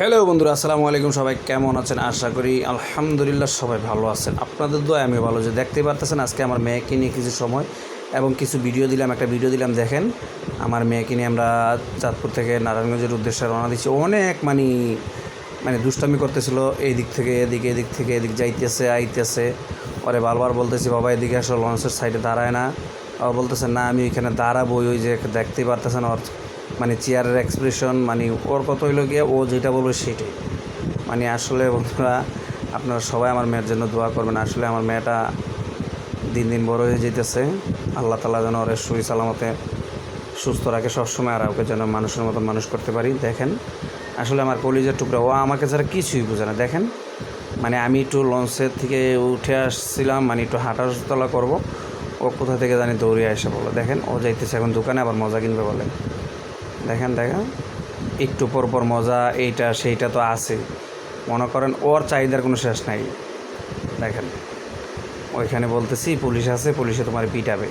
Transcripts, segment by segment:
Hello বন্ধুরা, আসসালামু আলাইকুম। সবাই কেমন আছেন? আশা করি আলহামদুলিল্লাহ সবাই ভালো আছেন। আপনাদের দোয়া আমি ভালো যে দেখতে পারতেছেন, আজকে আমার মেয়েকে নিয়ে কিছু সময় এবং কিছু ভিডিও দিলাম। একটা ভিডিও দিলাম, দেখেন। আমার মেয়েকে নিয়ে আমরা চাঁদপুর থেকে নারায়ণগঞ্জের উদ্দেশ্যে রওনা দিচ্ছি। অনেক মানে মানে দুষ্টামি করতেছিল। এই দিক থেকে এদিকে, এদিক থেকে এদিক যাইতেছে, আইতেছে। পরে বারবার বলতেছি, বাবা, এদিকে আসলে লঞ্চের সাইডে দাঁড়ায় না। বলতেছে, না, আমি ওইখানে দাঁড়াবো। ওই যে দেখতেই পারতেছেন, ওর চেয়ারের এক্সপ্রেশন মানে ওর কত হইল গিয়ে ও যেটা বলবে সেটাই। মানে আসলে বন্ধুরা, আপনারা সবাই আমার মেয়ের জন্য দোয়া করবেন। আসলে আমার মেয়েটা দিন দিন বড় হয়ে যেতেছে আল্লাহ তালা যেন ওর সুই সালামতে সুস্থ রাখে, সবসময় আর ওকে যেন মানুষের মতো মানুষ করতে পারি। দেখেন, আসলে আমার কলিজের টুকরা, ও আমাকে ছাড়া কিছুই বোঝে না। দেখেন মানে আমি একটু লঞ্চের থেকে উঠে আসছিলাম মানে একটু হাঁটাচলা করব। ও কোথা থেকে জানি দৌড়ে এসে বলো দেখেন, ও যাইতেছে এখন দোকানে, আবার মজা কিনবে বলে। দেখেন দেখেন। একটু পর পর মজা, এইটা, সেইটা তো আছে। মনে করেন ওর চাহিদার কোনো শেষ নাই। দেখেন, ওইখানে বলতেছি, পুলিশ আছে, পুলিশে তোমার পিটাবে।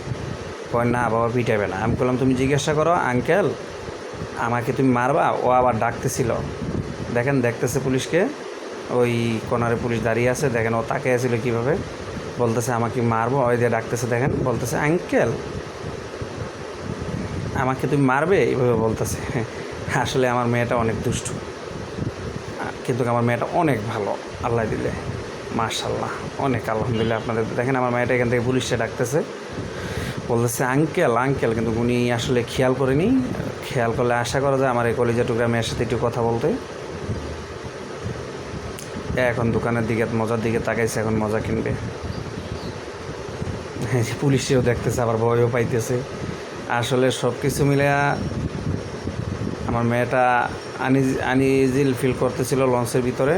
কয়, না, বাবা, পিটাবে না। আমি বললাম তুমি জিজ্ঞাসা করো, আঙ্কেল, আমাকে তুমি মারবা? ও আবার ডাকতেছিল। দেখেন, দেখতেছে পুলিশকে। ওই কোনারে পুলিশ দাঁড়িয়ে আছে। দেখেন, ও তাকে আছিল কীভাবে। বলতেছে, আমাকে মারবো? ওই দিয়ে ডাকতেছে, দেখেন। বলতেছে, আঙ্কেল আমাকে তুমি মারবে? এইভাবে বলতেছে। আসলে আমার মেয়েটা অনেক দুষ্টু। কিন্তু আমার মেয়েটা অনেক ভালো, আল্লাহ দিলে। মার্শাল্লাহ অনেক, আলহামদুলিল্লাহ। আপনাদের দেখেন, আমার মেয়েটা এখান থেকে পুলিশে ডাকতেছে। বলতেছে, আঙ্কেল আঙ্কেল। কিন্তু উনি আসলে খেয়াল করেনি। খেয়াল করলে আশা করা যায় আমার এই কলেজা টুকরা মেয়ের সাথে একটু কথা বলতে। এখন দোকানের দিকে, মজার দিকে তাকাইছে, এখন মজা কিনবে। পুলিশেও দেখতেছে, আবার ভয়ও পাইতেছে। আসলে সব কিছু মিলে আমার মেয়েটা আনিজ, আনিজিল ফিল করতেছিল লঞ্চের ভিতরে।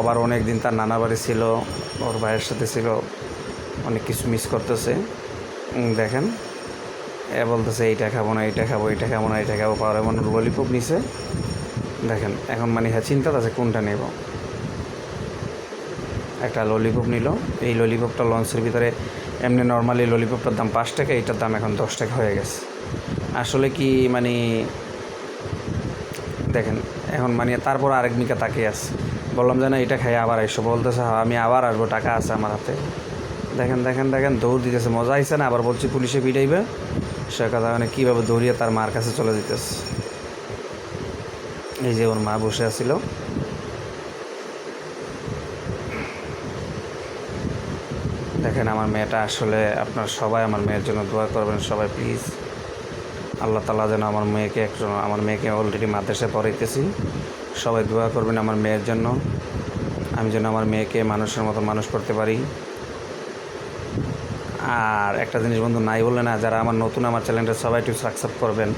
আবার অনেক দিন তার নানা বাড়ি ছিল, ওর ভাইয়ের সাথে ছিল, অনেক কিছু মিস করতেছে। দেখেন। এ বলতেছে, এইটা খাব না, এইটা খাব এইটা খাব না, এইটা খাব। পাওয়ার এমন ললিপপ নিছে। দেখেন, এখন মানে হ্যাঁ চিন্তা আছে কোনটা নেব। একটা ললিপপ নিল। এই ললিপপটা লঞ্চের ভিতরে এমনি নর্মালি ললিপপটার দাম পাঁচ টাকা এটার দাম এখন দশ টাকা হয়ে গেছে। আসলে কি মানে দেখেন এখন মানে তারপর আরেক মিকা তাকিয়ে আছে। বললাম যে না এটা খাই আবার এসো। বলতেছে "হ্যাঁ, আমি আবার আসব টাকা আছে আমার হাতে। দেখেন দেখেন দেখেন দৌড় দিতেছে মজা আইছে না? আবার বলছি পুলিশে পিটাইবে? সে কথা মানে কীভাবে দৌড়িয়ে তার মার কাছে চলে দিতেছে এই যে ওর মা বসে আছিল। দেখেন আমার মেয়েটা আসলে আপনার সবাই আমার মেয়ের জন্য দোয়া করবেন, সবাই প্লিজ আল্লাহ তালা যেন আমার মেয়েকে একজন, আমার মেয়েকে অলরেডি মাদ্রাসায় পড়াইতেছি। সবাই দোয়া করবেন আমার মেয়ের জন্য। আমি যেন আমার মেয়েকে মানুষের মতো মানুষ করতে পারি। আর একটা জিনিস বন্ধু, নাই বলে না, যারা আমার নতুন আমার চ্যানেলটা সবাই একটু সাবস্ক্রাইব করবেন।